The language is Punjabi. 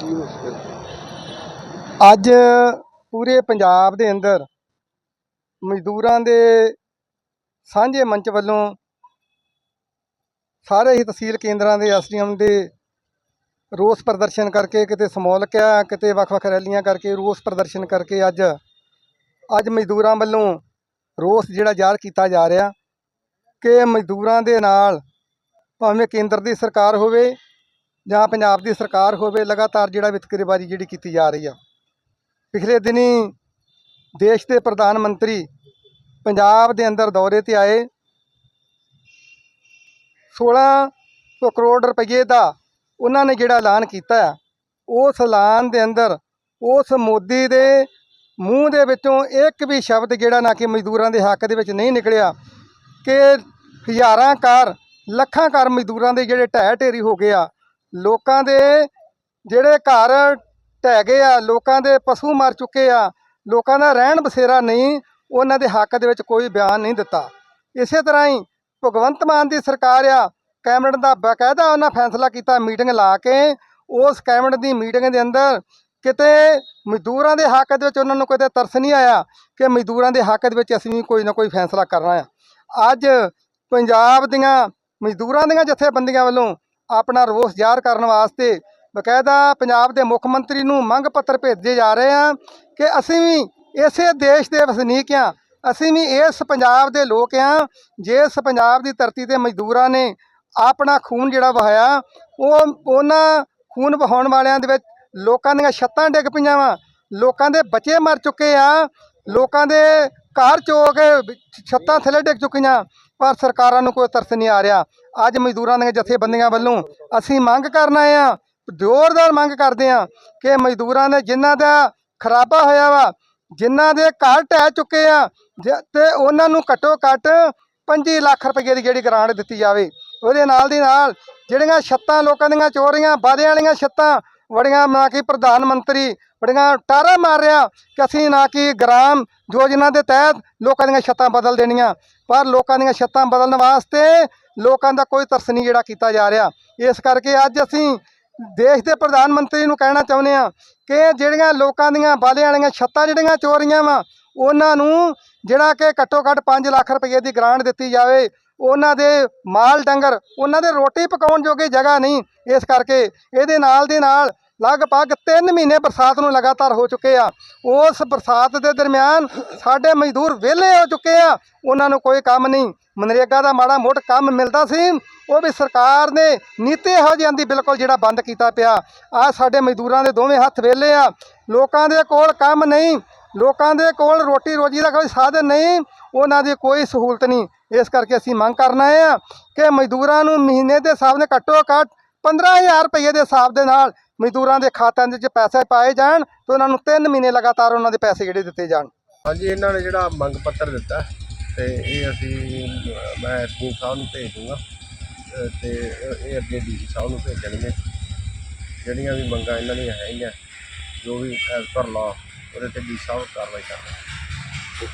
ਕੀ ਮੁਸ਼ਕਿਲ ਅੱਜ ਪੂਰੇ ਪੰਜਾਬ ਦੇ ਅੰਦਰ ਮਜ਼ਦੂਰਾਂ ਦੇ ਸਾਂਝੇ ਮੰਚ ਵੱਲੋਂ ਸਾਰੇ ਹੀ ਤਹਿਸੀਲ ਕੇਂਦਰਾਂ ਦੇ ਐਸਡੀਐਮ ਦੇ ਰੋਸ ਪ੍ਰਦਰਸ਼ਨ ਕਰਕੇ ਕਿਤੇ ਸਮੂਲਕ ਆ ਕਿਤੇ ਵੱਖ-ਵੱਖ ਰੈਲੀਆਂ ਕਰਕੇ ਰੋਸ ਪ੍ਰਦਰਸ਼ਨ ਕਰਕੇ ਅੱਜ ਅੱਜ ਮਜ਼ਦੂਰਾਂ ਵੱਲੋਂ ਰੋਸ ਜਿਹੜਾ ਜ਼ਾਹਰ ਕੀਤਾ ਜਾ ਰਿਹਾ ਕਿ ਮਜ਼ਦੂਰਾਂ ਦੇ ਨਾਲ ਭਾਵੇਂ ਕੇਂਦਰ ਦੀ ਸਰਕਾਰ ਹੋਵੇ ਜਾਂ ਪੰਜਾਬ ਦੀ ਸਰਕਾਰ ਹੋਵੇ ਲਗਾਤਾਰ ਜਿਹੜਾ ਵਿਤਕਰੇਬਾਜ਼ੀ ਜਿਹੜੀ ਕੀਤੀ ਜਾ ਰਹੀ ਆ। ਪਿਛਲੇ ਦਿਨੀ ਦੇਸ਼ ਦੇ ਪ੍ਰਧਾਨ ਮੰਤਰੀ ਪੰਜਾਬ ਦੇ ਅੰਦਰ ਦੌਰੇ ਤੇ ਆਏ। 16 ਕਰੋੜ ਰੁਪਏ ਦਾ ਉਹਨਾਂ ਨੇ ਜਿਹੜਾ ਐਲਾਨ ਕੀਤਾ ਹੈ, ਉਸ ਐਲਾਨ ਦੇ ਅੰਦਰ ਉਸ ਮੋਦੀ ਦੇ ਮੂੰਹ ਦੇ ਵਿੱਚੋਂ ਇੱਕ ਵੀ ਸ਼ਬਦ ਜਿਹੜਾ ਨਾ ਕਿ ਮਜ਼ਦੂਰਾਂ ਦੇ ਹੱਕ ਦੇ ਵਿੱਚ ਨਹੀਂ ਨਿਕਲਿਆ ਕਿ ਹਜ਼ਾਰਾਂ ਕਾਰ ਲੱਖਾਂ ਕਾਰ ਮਜ਼ਦੂਰਾਂ ਦੇ ਜਿਹੜੇ ਢਹਿ ਢੇਰੀ ਹੋ ਗਏ ਆ ਲੋਕਾਂ ਦੇ ਜਿਹੜੇ ਘਰ ਢਹਿ ਗਏ ਆ, ਲੋਕਾਂ ਦੇ ਪਸ਼ੂ ਮਰ ਚੁੱਕੇ ਆ, ਲੋਕਾਂ ਦਾ ਰਹਿਣ ਬਸੇਰਾ ਨਹੀਂ, ਉਹਨਾਂ ਦੇ ਹੱਕ ਦੇ ਵਿੱਚ ਕੋਈ ਬਿਆਨ ਨਹੀਂ ਦਿੱਤਾ। ਇਸੇ ਤਰ੍ਹਾਂ ਹੀ ਭਗਵੰਤ ਮਾਨ ਦੀ ਸਰਕਾਰ ਆ, ਕੈਬਨਿਟ ਦਾ ਬਕਾਇਦਾ ਉਹਨਾਂ ਫੈਸਲਾ ਕੀਤਾ, ਮੀਟਿੰਗ ਲਾ ਕੇ, ਉਸ ਕੈਬਨਿਟ ਦੀ ਮੀਟਿੰਗ ਦੇ ਅੰਦਰ ਕਿਤੇ ਮਜ਼ਦੂਰਾਂ ਦੇ ਹੱਕ ਦੇ ਵਿੱਚ ਉਹਨਾਂ ਨੂੰ ਕਿਤੇ ਤਰਸ ਨਹੀਂ ਆਇਆ ਕਿ ਮਜ਼ਦੂਰਾਂ ਦੇ ਹੱਕ ਦੇ ਵਿੱਚ ਅਸੀਂ ਕੋਈ ਨਾ ਕੋਈ ਫੈਸਲਾ ਕਰਨਾ ਆ। ਅੱਜ ਪੰਜਾਬ ਦੀਆਂ ਮਜ਼ਦੂਰਾਂ ਦੀਆਂ ਜਥੇਬੰਦੀਆਂ ਵੱਲੋਂ ਆਪਣਾ ਰੋਸ ਜ਼ਾਹਰ ਕਰਨ ਵਾਸਤੇ ਬਕਾਇਦਾ ਪੰਜਾਬ ਦੇ ਮੁੱਖ ਮੰਤਰੀ ਨੂੰ ਮੰਗ ਪੱਤਰ ਭੇਜੇ ਜਾ ਰਹੇ ਆ ਕਿ ਅਸੀਂ ਵੀ ਇਸੇ ਦੇਸ਼ ਦੇ ਵਸਨੀਕ ਆ, ਅਸੀਂ ਵੀ ਇਸ ਪੰਜਾਬ ਦੇ ਲੋਕ ਆ, ਜਿਸ ਪੰਜਾਬ ਦੀ ਧਰਤੀ ਤੇ ਮਜ਼ਦੂਰਾਂ ਨੇ ਆਪਣਾ ਖੂਨ ਜਿਹੜਾ ਵਹਾਇਆ, ਉਹ ਉਹਨਾਂ ਖੂਨ ਵਹਾਉਣ ਵਾਲਿਆਂ ਦੇ ਵਿੱਚ ਲੋਕਾਂ ਦੀਆਂ ਛੱਤਾਂ ਡਿੱਗ ਪਈਆਂ ਵਾ, ਲੋਕਾਂ ਦੇ ਬੱਚੇ ਮਰ ਚੁੱਕੇ ਆ, ਲੋਕਾਂ ਦੇ ਘਰ ਚੋ ਕੇ ਛੱਤਾਂ ਥੱਲੇ ਡਿੱਗ ਚੁੱਕੀਆਂ ਪਰ ਸਰਕਾਰਾਂ ਨੂੰ ਕੋਈ ਤਰਸ ਨਹੀਂ ਆ ਰਿਹਾ। ਅੱਜ ਮਜ਼ਦੂਰਾਂ ਦੀਆਂ ਜਥੇਬੰਦੀਆਂ ਵੱਲੋਂ ਅਸੀਂ ਮੰਗ ਕਰਨ ਆਏ ਆ ਜ਼ੋਰਦਾਰ ਮੰਗ ਕਰਦੇ ਆ ਕਿ ਮਜ਼ਦੂਰਾਂ ਦੇ ਜਿਨ੍ਹਾਂ ਦਾ ਖਰਾਬਾ ਹੋਇਆ ਵਾ, ਜਿਨ੍ਹਾਂ ਦੇ ਘਰ ਢਹਿ ਚੁੱਕੇ ਆ, ਜ- ਤੇ ਉਹਨਾਂ ਨੂੰ ਘੱਟੋ ਘੱਟ 25 ਲੱਖ ਰੁਪਏ ਦੀ ਜਿਹੜੀ ਗ੍ਰਾਂਟ ਦਿੱਤੀ ਜਾਵੇ। ਉਹਦੇ ਨਾਲ ਦੀ ਨਾਲ ਜਿਹੜੀਆਂ ਛੱਤਾਂ ਲੋਕਾਂ ਦੀਆਂ ਚੋਰੀਆਂ ਵਾਅਦੇ ਵਾਲੀਆਂ ਛੱਤਾਂ ਬੜੀਆਂ ਨਾ ਕਿ ਪ੍ਰਧਾਨ ਮੰਤਰੀ ਬੜੀਆਂ ਟਾਰਾ ਮਾਰ ਰਿਹਾ ਕਿ ਅਸੀਂ ਨਾ ਕਿ ਗ੍ਰਾਮ ਯੋਜਨਾ ਦੇ ਤਹਿਤ ਲੋਕਾਂ ਦੀਆਂ ਛੱਤਾਂ ਬਦਲ ਦੇਣੀਆਂ। ਪਰ ਲੋਕਾਂ ਦੀਆਂ ਛੱਤਾਂ ਬਦਲਣ ਵਾਸਤੇ ਲੋਕਾਂ ਦਾ ਕੋਈ ਤਰਸ ਨਹੀਂ ਜਿਹੜਾ ਕੀਤਾ ਜਾ ਰਿਹਾ। ਇਸ ਕਰਕੇ ਅੱਜ ਅਸੀਂ ਦੇਸ਼ ਦੇ ਪ੍ਰਧਾਨ ਮੰਤਰੀ ਨੂੰ ਕਹਿਣਾ ਚਾਹੁੰਦੇ ਆ ਕਿ ਜਿਹੜੀਆਂ ਲੋਕਾਂ ਦੀਆਂ ਬਾਲੇ ਵਾਲੀਆਂ ਛੱਤਾਂ ਜਿਹੜੀਆਂ ਚੋਰੀਆਂ ਵਾ, ਉਹਨਾਂ ਨੂੰ ਜਿਹੜਾ ਕਿ ਘੱਟੋ ਘੱਟ 5 ਲੱਖ ਰੁਪਏ ਦੀ ਗ੍ਰਾਂਟ ਦਿੱਤੀ ਜਾਵੇ। ਉਹਨਾਂ ਦੇ ਮਾਲ ਡੰਗਰ, ਉਹਨਾਂ ਦੇ ਰੋਟੀ ਪਕਾਉਣ ਜੋਗੇ ਜਗ੍ਹਾ ਨਹੀਂ। ਇਸ ਕਰਕੇ ਇਹਦੇ ਨਾਲ ਦੇ ਨਾਲ ਲਗਭਗ 3 ਮਹੀਨੇ ਬਰਸਾਤ ਨੂੰ ਲਗਾਤਾਰ ਹੋ ਚੁੱਕੇ ਆ। ਉਸ ਬਰਸਾਤ ਦੇ ਦਰਮਿਆਨ ਸਾਡੇ ਮਜ਼ਦੂਰ ਵਿਹਲੇ ਹੋ ਚੁੱਕੇ ਆ। ਉਹਨਾਂ ਨੂੰ ਕੋਈ ਕੰਮ ਨਹੀਂ। ਮਨਰੇਗਾ ਦਾ ਮਾੜਾ ਮੋਟ ਕੰਮ ਮਿਲਦਾ ਸੀ। ਉਹ ਵੀ ਸਰਕਾਰ ਨੇ ਨੀਤੀ ਇਹੋ ਜਿਹੀ ਆਂਦੀ ਬਿਲਕੁਲ ਜਿਹੜਾ ਬੰਦ ਕੀਤਾ ਪਿਆ। ਆ ਸਾਡੇ ਮਜ਼ਦੂਰਾਂ ਦੇ ਦੋਵੇਂ ਹੱਥ ਵਿਹਲੇ ਆ। ਲੋਕਾਂ ਦੇ ਕੋਲ ਕੰਮ ਨਹੀਂ। ਲੋਕਾਂ ਦੇ ਕੋਲ ਰੋਟੀ ਰੋਜੀ ਦਾ ਕੋਈ ਸਾਧਨ ਨਹੀਂ। ਉਹਨਾਂ ਦੀ ਕੋਈ ਸਹੂਲਤ ਨਹੀਂ। ਇਸ ਕਰਕੇ ਅਸੀਂ ਮੰਗ ਕਰਨ ਆਏ ਆ ਕਿ ਮਜ਼ਦੂਰਾਂ ਨੂੰ ਮਹੀਨੇ ਦੇ ਹਿਸਾਬ ਨਾਲ ਘੱਟੋ ਘੱਟ 15000 ਰੁਪਏ ਦੇ ਹਿਸਾਬ ਦੇ ਨਾਲ ਮਜ਼ਦੂਰਾਂ ਦੇ ਖਾਤਿਆਂ ਦੇ ਵਿੱਚ ਪੈਸੇ ਪਾਏ ਜਾਣ ਤੇ ਉਹਨਾਂ ਨੂੰ 3 ਮਹੀਨੇ ਲਗਾਤਾਰ ਉਹਨਾਂ ਦੇ ਪੈਸੇ ਜਿਹੜੇ ਦਿੱਤੇ ਜਾਣ। ਹਾਂਜੀ ਇਹਨਾਂ ਨੇ ਜਿਹੜਾ ਮੰਗ ਪੱਤਰ ਦਿੱਤਾ ਤੇ ਇਹ ਅਸੀਂ ਮੈਂ ਐਸਪੀ ਸਾਹਿਬ ਨੂੰ ਭੇਜ ਦੂੰਗਾ ਤੇ ਇਹ ਅੱਗੇ ਡੀਸੀ ਸਾਹਿਬ ਨੂੰ ਭੇਜਣਗੇ। ਜਿਹੜੀਆਂ ਵੀ ਮੰਗਾਂ ਇਹਨਾਂ ਦੀਆਂ ਹੈਗੀਆਂ ਜੋ ਵੀ ਐਜ਼ ਪਰ ਲਾ ਉਹਦੇ ਤੇ ਡੀ ਸਾਹਿਬ ਕਾਰਵਾਈ ਕਰਨਗੇ।